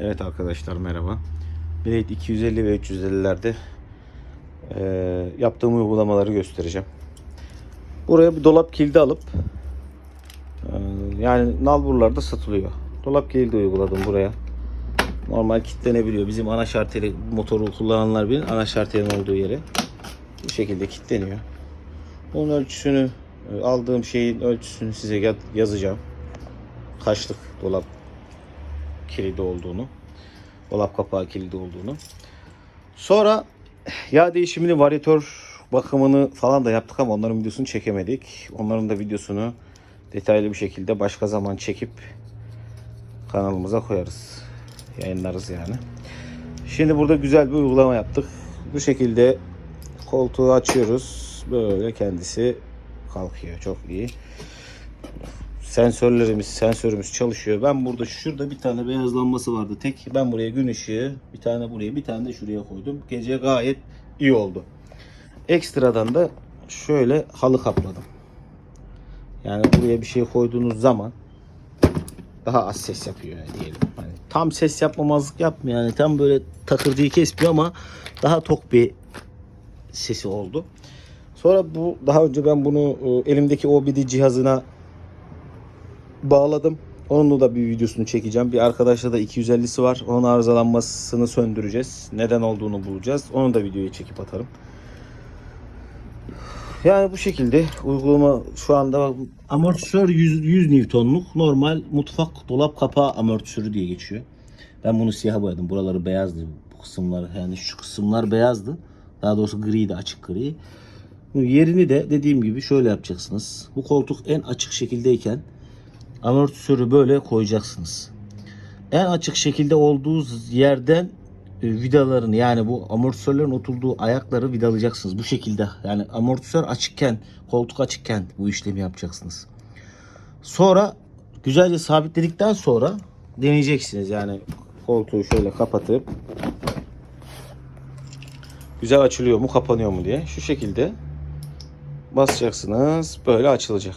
Evet arkadaşlar merhaba. Blade 250 ve 350'lerde eee yaptığım uygulamaları göstereceğim. Buraya bir dolap kilidi alıp eee, yani nalburlarda satılıyor. Dolap kilidi uyguladım buraya. Normal kilitlenebiliyor. Bizim ana şarteli motoru kullananlar bilir. Ana şartelin olduğu yere bu şekilde kilitleniyor. Bunun ölçüsünü e, aldığım şeyin ölçüsünü size ya- yazacağım. Kaçlık dolap kilidi olduğunu, dolap kapağı kilidi olduğunu. Sonra yağ değişimini, varyatör bakımını falan da yaptık ama onların videosunu çekemedik. Onların da videosunu detaylı bir şekilde başka zaman çekip kanalımıza koyarız. Yayınlarız yani. Şimdi burada güzel bir uygulama yaptık. Bu şekilde koltuğu açıyoruz. Böyle kendisi kalkıyor. Çok iyi sensörlerimiz, sensörümüz çalışıyor. Ben burada şurada bir tane beyaz lambası vardı tek. Ben buraya gün ışığı, bir tane buraya, bir tane de şuraya koydum. Gece gayet iyi oldu. Ekstradan da şöyle halı kapladım. Yani buraya bir şey koyduğunuz zaman daha az ses yapıyor yani diyelim. Hani tam ses yapmamazlık yapmıyor yani tam böyle takırcıyı kesmiyor ama daha tok bir sesi oldu. Sonra bu daha önce ben bunu e, elimdeki OBD cihazına bağladım. Onun da bir videosunu çekeceğim. Bir arkadaşla da 250'si var. Onun arızalanmasını söndüreceğiz. Neden olduğunu bulacağız. Onu da videoya çekip atarım. Yani bu şekilde uygulama şu anda amortisör 100, 100 Newton'luk normal mutfak dolap kapağı amortisörü diye geçiyor. Ben bunu siyaha boyadım. Buraları beyazdı. Bu kısımlar yani şu kısımlar beyazdı. Daha doğrusu griydi açık gri. Yerini de dediğim gibi şöyle yapacaksınız. Bu koltuk en açık şekildeyken amortisörü böyle koyacaksınız. En açık şekilde olduğu yerden e, vidalarını yani bu amortisörlerin oturduğu ayakları vidalayacaksınız bu şekilde. Yani amortisör açıkken, koltuk açıkken bu işlemi yapacaksınız. Sonra güzelce sabitledikten sonra deneyeceksiniz. Yani koltuğu şöyle kapatıp güzel açılıyor mu, kapanıyor mu diye. Şu şekilde basacaksınız. Böyle açılacak.